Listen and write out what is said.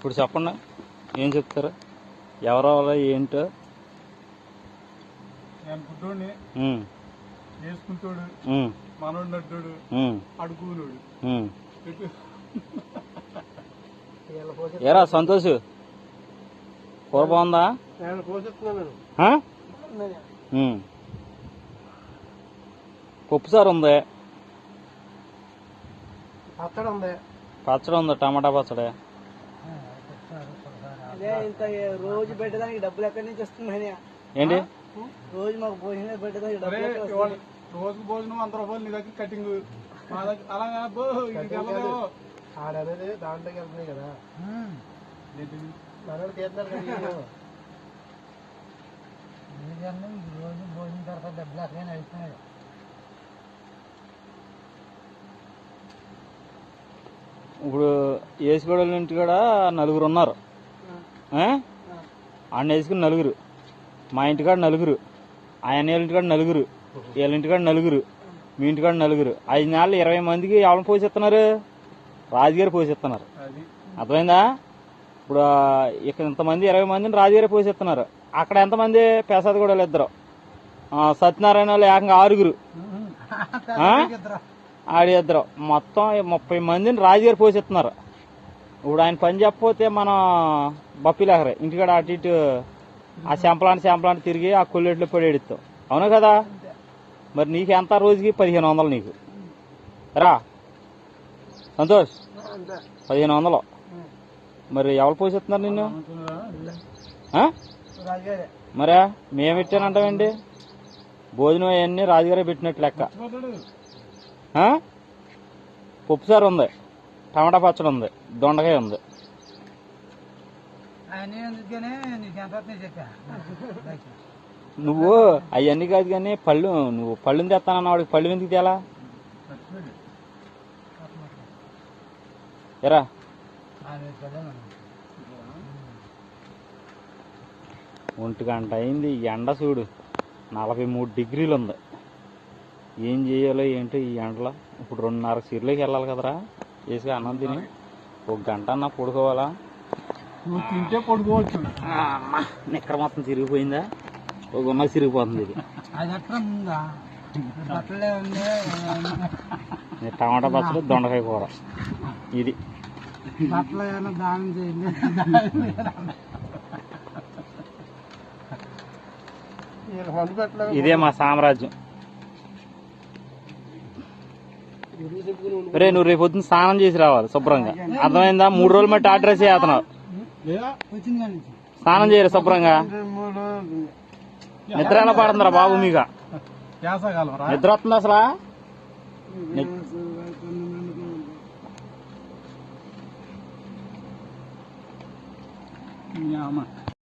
ఇప్పుడు చెప్పండి. ఏం చెప్తారు? ఎవరో ఏంటో? నేను గుడ్డోడిని. వేసుకుంటాడు మనోడు నడ్డాడు ఏరా సంతోష్? కూర బాగుందా. పప్పు సారు ఉంది. అక్కడ ఉంది. పచ్చడి ఉంది టమాటా పచ్చడి. అదే ఇంత రోజు పెట్టడానికి డబ్బులు ఎక్కడి నుంచి వస్తున్నాయి ఏంటి? రోజు మాకు భోజనం పెట్టడానికి అరే డబ్బులు ఎక్కడ ఇవాళ వస్తున్నాయి? రోజు భోజనం వంద రూపాయలు నీ దగ్గర కటింగ్ మా దగ్గర ఇది వెళ్ళదు ఆడనేది దాంట్లోకి వెళ్తున్నాయి కదా? మనోడు తీస్తున్నారు కదా రోజు భోజనం తర్వాత డబ్బులు ఎక్కడైనా వెళ్తున్నాయి ఇప్పుడు వేసుకోవడం ఇంటి కూడా నలుగురు ఉన్నారు. ఆ? ఆడ వేసుకుని నలుగురు. మా ఇంటికాడ నలుగురు. ఆయన ఇంటికాడ నలుగురు. వీళ్ళ ఇంటికాడ నలుగురు. మీ ఇంటికాడ నలుగురు. ఐదు నెలలు ఇరవై మందికి ఎవరిని పోషిస్తున్నారు రాజుగారు పోషిస్తున్నారు అర్థమైందా? ఇప్పుడు ఇక్కడ ఇంతమంది ఇరవై మందిని రాజుగారే పోషిస్తున్నారు అక్కడ ఎంతమంది ప్రసాద్ కూడా ఇద్దరు? సత్యనారాయణ వాళ్ళు ఏకంగా ఆరుగురు. ఆ? ఆడి ఇద్దరు. మొత్తం ముప్పై మందిని రాజుగారు పోషిస్తున్నారు ఇప్పుడు ఆయన పని చెప్పకపోతే మనం బప్పిలేకరే ఇంటికాడ అటు ఇటు ఆ శంపలాంటి శాంపలాంటి తిరిగి ఆ కొల్లెట్లో పడి ఎడుతాం అవును కదా? మరి నీకు ఎంత రోజుకి? పదిహేను వందలు నీకు. రా. సంతోష్. పదిహేను వందలు. మరి ఎవరు పోషిస్తున్నారు నిన్ను? ఆ? మరే? మేము పెట్టానంటామండి భోజనం అవన్నీ రాజుగారే పెట్టినట్టు లెక్క. పప్పు సార్ ఉంది. టమాటా పచ్చడి ఉంది. దొండకాయ ఉంది. నువ్వు అవన్నీ కాదు కానీ పళ్ళు నువ్వు పళ్ళు తెస్తానన్న వాడికి. పళ్ళు ఎందుకు తేలా. ఎరా. ఒంటి గంట అయింది. ఈ ఎండ చూడు. నలభై మూడు డిగ్రీలు ఉంది. ఏం చేయాలో ఏంటో ఈ ఎండలో. ఇప్పుడు రెండున్నర సీర్లోకి వెళ్ళాలి కదరా. వేసి అన్నం తిని ఒక గంట అన్నా పడుకోవాలా? నువ్వు తింటే పడుకోవచ్చు. అమ్మా నిక్కర మొత్తం చిరిగిపోయిందా ఒక ఉన్న చిరిగిపోతుంది ఇది. అది ఉందా? టమాటా పచ్చడి దొండకాయ కూర. ఇది. బట్టలు ఏమైనా దానం చేయండి. వీళ్ళు మందు పెట్టలేదు ఇదే మా సామ్రాజ్యం. రే నువ్వు రేపు పొద్దున్న స్నానం చేసి రావాలి శుభ్రంగా. అర్థమైందా? మూడు రోజులు మట్టి అడ్రస్ చేస్తున్నావు. స్నానం చేయరు శుభ్రంగా? నిద్ర ఎలా పడుతుందిరా బాబు మీక? నిద్ర వస్తుంది అసలు అమ్మ.